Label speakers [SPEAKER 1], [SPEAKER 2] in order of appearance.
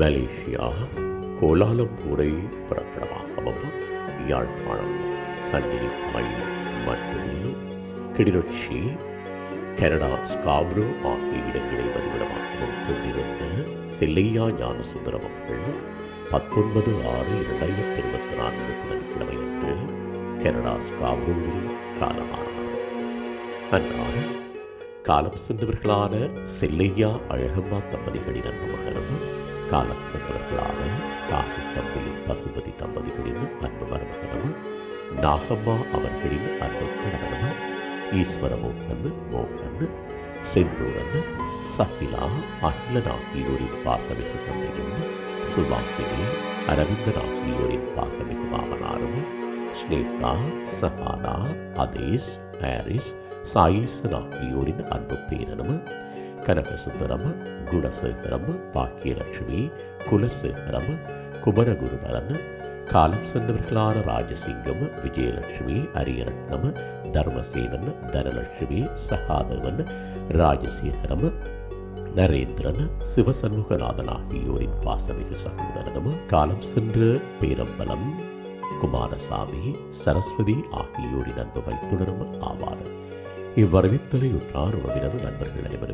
[SPEAKER 1] Malaysia கோலாலம்பூரை பிறப்பிடமாகவும் யாழ்ப்பாணம் சண்டிலிப்பாய் மற்றும் கிளிநொச்சி கனடா ஸ்காப்ரோ ஆகிய இடங்களை பதிவிடமாகவும் கொண்டிருந்த செல்லையா ஞானசுந்தரம் அவர்கள் பத்தொன்பது ஆறு இரண்டாயிரத்தி இருபத்தி நான்கு புதன்கிழமையன்று கனடா ஸ்காப்ரோவில் காலமானார். அன்றால் காலம் சென்றவர்களான செல்லையா அழகம்மா தம்பதிகளின் அன்பு மகனும் காலம் சென்றவர்களான காசி தம்பி பசுபதி தம்பதிகளின் அன்பு மருமகனும்? நாகம்மா அவர்களின் அன்பு கணவனும்? ஈஸ்வரமோகன் மோகன் செந்தூரன் சஹிலா அகிலன் ஆகியோரின் பாசமிகு தந்தையும்? சுபாஷினி அரவிந்தன் ஆகியோரின் பாசமிகு மாமனாரும்? ஸ்னேகா சஹானா அதேஷ் ஹாரிஸ் சாயீசன் ஆகியோரின் அன்பு பேரனும்? கனகசுந்தரம் குணசேகரம் பாக்கியலட்சுமி குலசேகரம் குமரகுருவரன் காலம் சென்றவர்களான ராஜசிங்கம் விஜயலட்சுமி அரியரட்னம் தர்மசேனன் தனலட்சுமி சகாதேவன் ராஜசேகரம் நரேந்திரன் சிவசண்முகநாதன் ஆகியோரின் பாசமிகு சகோதரனும் காலம் சென்ற பேரம்பலம் குமாரசாமி சரஸ்வதி ஆகியோரின் அன்பு வைத்துணரும் ஆவார். இவ்வரவித்தலை உற்றார் உறவினர் நண்பர்கள் அனைவரும்